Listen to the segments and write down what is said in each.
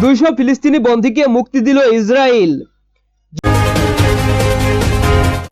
দুইশো ফিলিস্তিনি বন্দীকে মুক্তি দিল ইসরায়েল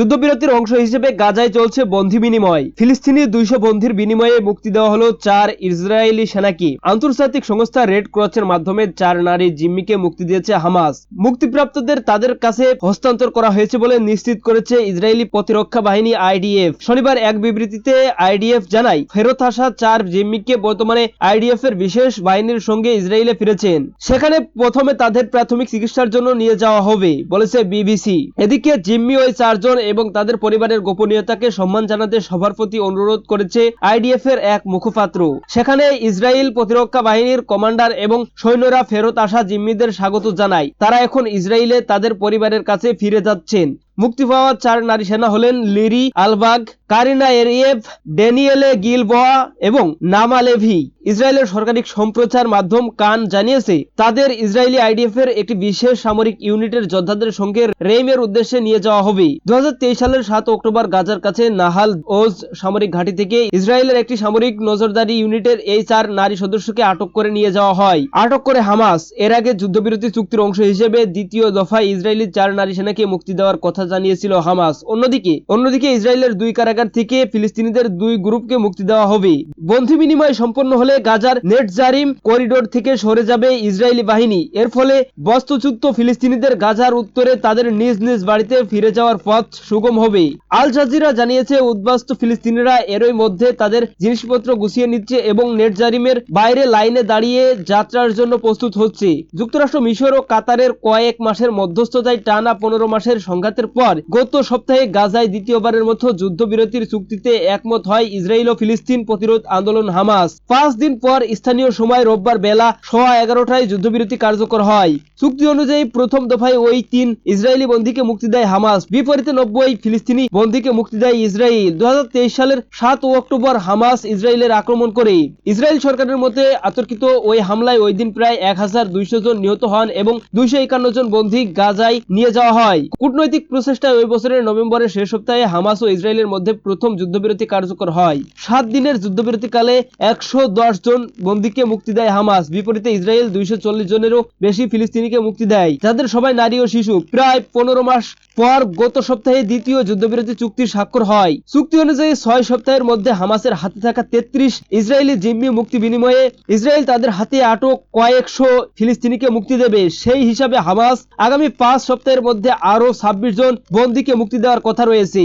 যুদ্ধবিরতির অংশ হিসেবে গাজায় চলছে বন্ধি বিনিময়। ফিলিস্তিনি দুইশো বন্ধির বিনিময়ে মুক্তি দেওয়া হলো চার ইসরায়েলি সেনাকে। আন্তর্জাতিক সংস্থা রেড ক্রসের মাধ্যমে চার নারী জিম্মিকে মুক্তি দিয়েছে হামাস। মুক্তিপ্রাপ্তদের তাদের কাছে হস্তান্তর করা হয়েছে বলে নিশ্চিত করেছে ইসরায়েলি প্রতিরক্ষা বাহিনী আইডিএফ। শনিবার এক বিবৃতিতে আইডিএফ জানায়, ফেরত আসা চার জিম্মিকে বর্তমানে আইডিএফ এর বিশেষ বাহিনীর সঙ্গে ইসরায়েলে ফিরেছেন। সেখানে প্রথমে তাদের প্রাথমিক চিকিৎসার জন্য নিয়ে যাওয়া হবে, বলেছে বিবিসি। এদিকে জিম্মি ওই চারজন এবং তাদের পরিবারের গোপনীয়তাকে সম্মান জানাতে সভার প্রতি অনুরোধ করেছে আইডিএফ এর এক মুখপাত্র। সেখানে ইসরায়েল প্রতিরক্ষা বাহিনীর কমান্ডার এবং সৈন্যরা ফেরত আসা জিম্মিদের স্বাগত জানায়। তারা এখন ইসরায়েলে তাদের পরিবারের কাছে ফিরে যাচ্ছেন। মুক্তি পাওয়া চার নারী সেনা হলেন লিরি আলবাগ কারিনা এরিয়েভ ড্যানিয়েলে গিলবোয়া এবং নামা লেভি, ইসরায়েলের সরকারি সম্প্রচার মাধ্যম কান জানিয়েছে, তাদের ইসরায়েলি আইডিএফ এর একটি বিশেষ সামরিক ইউনিটের যোদ্ধাদের সঙ্গে রেইমের উদ্দেশ্যে নিয়ে যাওয়া হবে। দু সালের সাত অক্টোবর গাজার কাছে নাহাল ওজ সামরিক ঘাঁটি থেকে ইসরায়েলের একটি সামরিক নজরদারি ইউনিটের এই চার নারী সদস্যকে আটক করে নিয়ে যাওয়া হয়। আটক করে হামাস, এর আগে যুদ্ধবিরতি চুক্তির অংশ হিসেবে দ্বিতীয় দফায় ইসরায়েলি চার নারী সেনাকে মুক্তি দেওয়ার কথা জানিয়েছিল হামাস। অন্যদিকে অন্যদিকে ইসরায়েলের দুই কারাগার থেকে ফিলিস্তিনিদের দুই গ্রুপকে মুক্তি দেওয়া হবে। বন্ধি বিনিময় সম্পন্ন হলে গাজার নেটজারিম করিডোর থেকে সরে যাবে ইসরায়েলি বাহিনী। এর ফলে বস্তুচ্যুত ফিলিস্তিনিদের গাজার উত্তরে তাদের নিজ নিজ বাড়িতে ফিরে যাওয়ার পথ সুগম হবে। আল জাজিরা জানিয়েছে, উদ্বাস্তু ফিলিস্তিনিরা এরই মধ্যে তাদের জিনিসপত্র গুছিয়ে নিচ্ছে এবং নেট জারিমের বাইরে লাইনে দাঁড়িয়ে যাত্রার জন্য প্রস্তুত হচ্ছে। যুক্তরাষ্ট্র, মিশর ও কাতারের কয়েক মাসের মধ্যস্থতায় টানা পনেরো মাসের সংঘাতের পর গত সপ্তাহে গাজায় দ্বিতীয়বারের মতো যুদ্ধবিরতির চুক্তিতে একমত হয় ইসরায়েল ও ফিলিস্তিন প্রতিরোধ আন্দোলন হামাস। পাঁচ দিন পর স্থানীয় সময় রোববার বেলা সোয়া এগারোটায় যুদ্ধবিরতি কার্যকর হয়। চুক্তি অনুযায়ী প্রথম দফায় ওই তিন ইসরায়েলি বন্দীকে মুক্তি দেয় হামাস। বিপরীতে নব্বই ফিলিস্তিনি বন্দীকে মুক্তি দেয় ইসরায়েল। দু সালের সাত অক্টোবর হামাস ইসরায়েলের আক্রমণ করে। ইসরায়েল সরকারের মতে আতর্কিত ওই হামলায় ওই দিন প্রায় এক হাজার দুইশো জন নিহত হন এবং দুইশো একান্ন জন বন্দী গাজায় নিয়ে যাওয়া হয়। কূটনৈতিক প্রচেষ্টায় ওই বছরের নভেম্বরের শেষ সপ্তাহে হামাস ও ইসরায়েলের মধ্যে প্রথম যুদ্ধবিরতি কার্যকর হয়। সাত দিনের যুদ্ধবিরতিকালে একশো দশ জন বন্দীকে মুক্তি দেয় হামাস। বিপরীতে ইসরায়েল দুইশো চল্লিশ জনেরও বেশি ফিলিস্তিনিকে মুক্তি দেয়। যাদের সবাই নারী ও শিশু। প্রায় পনেরো মাস পর গত সপ্তাহে দ্বিতীয় যুদ্ধবিরতি চুক্তি স্বাক্ষর হয়। চুক্তি অনুযায়ী ছয় সপ্তাহের মধ্যে হামাসের হাতে থাকা তেত্রিশ ইসরায়েলি জিম্মি মুক্তি বিনিময়ে ইসরায়েল তাদের হাতে আটক কয়েকশো ফিলিস্তিনিকে মুক্তি দেবে। সেই হিসাবে হামাস আগামী পাঁচ সপ্তাহের মধ্যে আরও ছাব্বিশ জন বন্দীকে মুক্তি দেওয়ার কথা রয়েছে।